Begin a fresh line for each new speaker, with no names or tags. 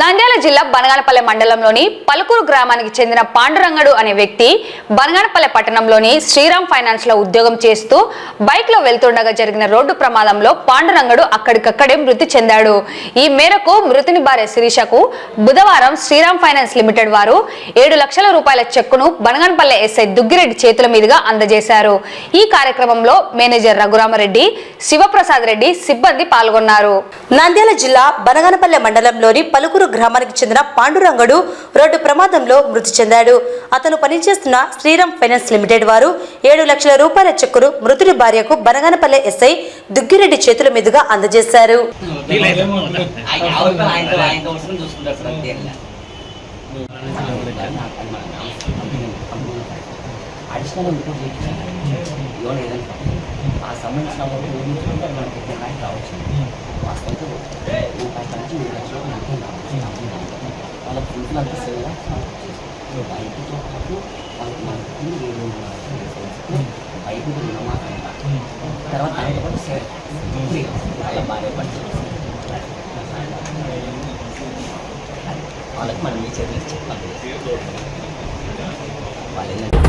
నంద్యాల జిల్లా బనగానపల్లె మండలంలోని పలుకూరు గ్రామానికి చెందిన పాండురంగడు అనే వ్యక్తి బనగానపల్లె పట్టణంలోని శ్రీరామ్ ఫైనాన్స్లో ఉద్యోగం చేస్తూ బైక్లో వెళ్తుండగా జరిగిన రోడ్డు ప్రమాదంలో పాండురంగడు అక్కడికక్కడే మృతి చెందాడు. ఈ మేరకు మృతిని భార్య శిరీషకు బుధవారం శ్రీరామ్ ఫైనాన్స్ లిమిటెడ్ వారు ఏడు లక్షల రూపాయల చెక్కును బనగానపల్లె ఎస్ఐ దుగ్గిరెడ్డి చేతుల మీదుగా అందజేశారు. ఈ కార్యక్రమంలో మేనేజర్ రఘురామరెడ్డి శివప్రసాద్ రెడ్డి సిబ్బంది పాల్గొన్నారు.
నంద్యాల జిల్లా బనగానపల్లె మండలంలోని పలుకు గ్రామానికి చెందిన పాండురంగడు రోడ్డు ప్రమాదంలో మృతి చెందాడు. అతను పనిచేస్తున్న శ్రీరామ్ ఫైనాన్స్ లిమిటెడ్ వారు ఏడు లక్షల రూపాయల చెక్కును మృతుడి భార్యకు బనగానపల్లె ఎస్ఐ దుగ్గిరెడ్డి చేతుల మీదుగా అందజేశారు.
అడిషనల్ ఇంప్రూవ్ చేయించాలి లోన్ ఏదైనా ఆ సంబంధించిన వాళ్ళు ఊహించుకుంటే అది మనకి ఎక్కువ రావచ్చు వాస్తవంతో రూపాయి నుంచి మూడు లక్షలు మనకి రావచ్చు వాళ్ళకి ఫుల్ బయటతో పాటు వాళ్ళకి మనకి బయట తర్వాత సేవ వాళ్ళ భార్య పని వాళ్ళకి మనం ఈ చర్యలు చెప్పాలి. వాళ్ళు